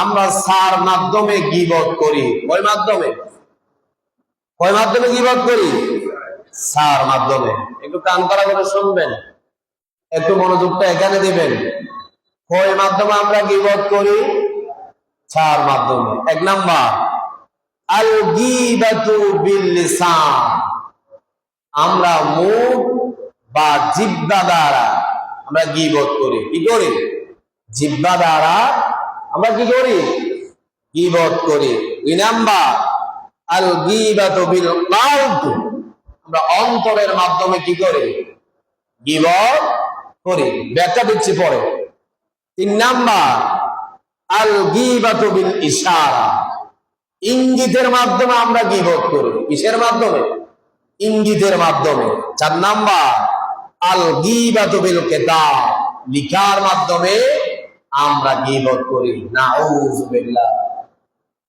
আমরা সার মাধ্যমে গিবত করি। ওই মাধ্যমে? ওই মাধ্যমে গিবত করি? সার মাধ্যমে। একটু কান করা করে শুনবেন। একটু মনোযোগটা এখানে দিবেন। ওই মাধ্যমে আমরা গিবত করি? সার মাধ্যমে। এক নাম্বার। আল গিবাতু বিল লিসান। আমরা মুখ বা জিব্বা দ্বারা আমরা গিবত করি। কি করি? জিব্বা দ্বারা আমরা কি করি? গিবত করি। দুই নাম্বার, আল গিবাতু বিল কালব আমরা অন্তরের মাধ্যমে কি করি? গিবত করি। ব্যাখ্যা দিচ্ছি পরে। তিন নাম্বার, আল গিবাতু বিল ইশারা। ইঙ্গিতের মাধ্যমে আমরা গিবত করি। কিসের মাধ্যমে? ইঙ্গিতের মাধ্যমে। চার নাম্বার, আল গিবাতু বিল কিতাব। লিখার মাধ্যমে আমরা গিবত করি। নাউযুবিল্লাহ।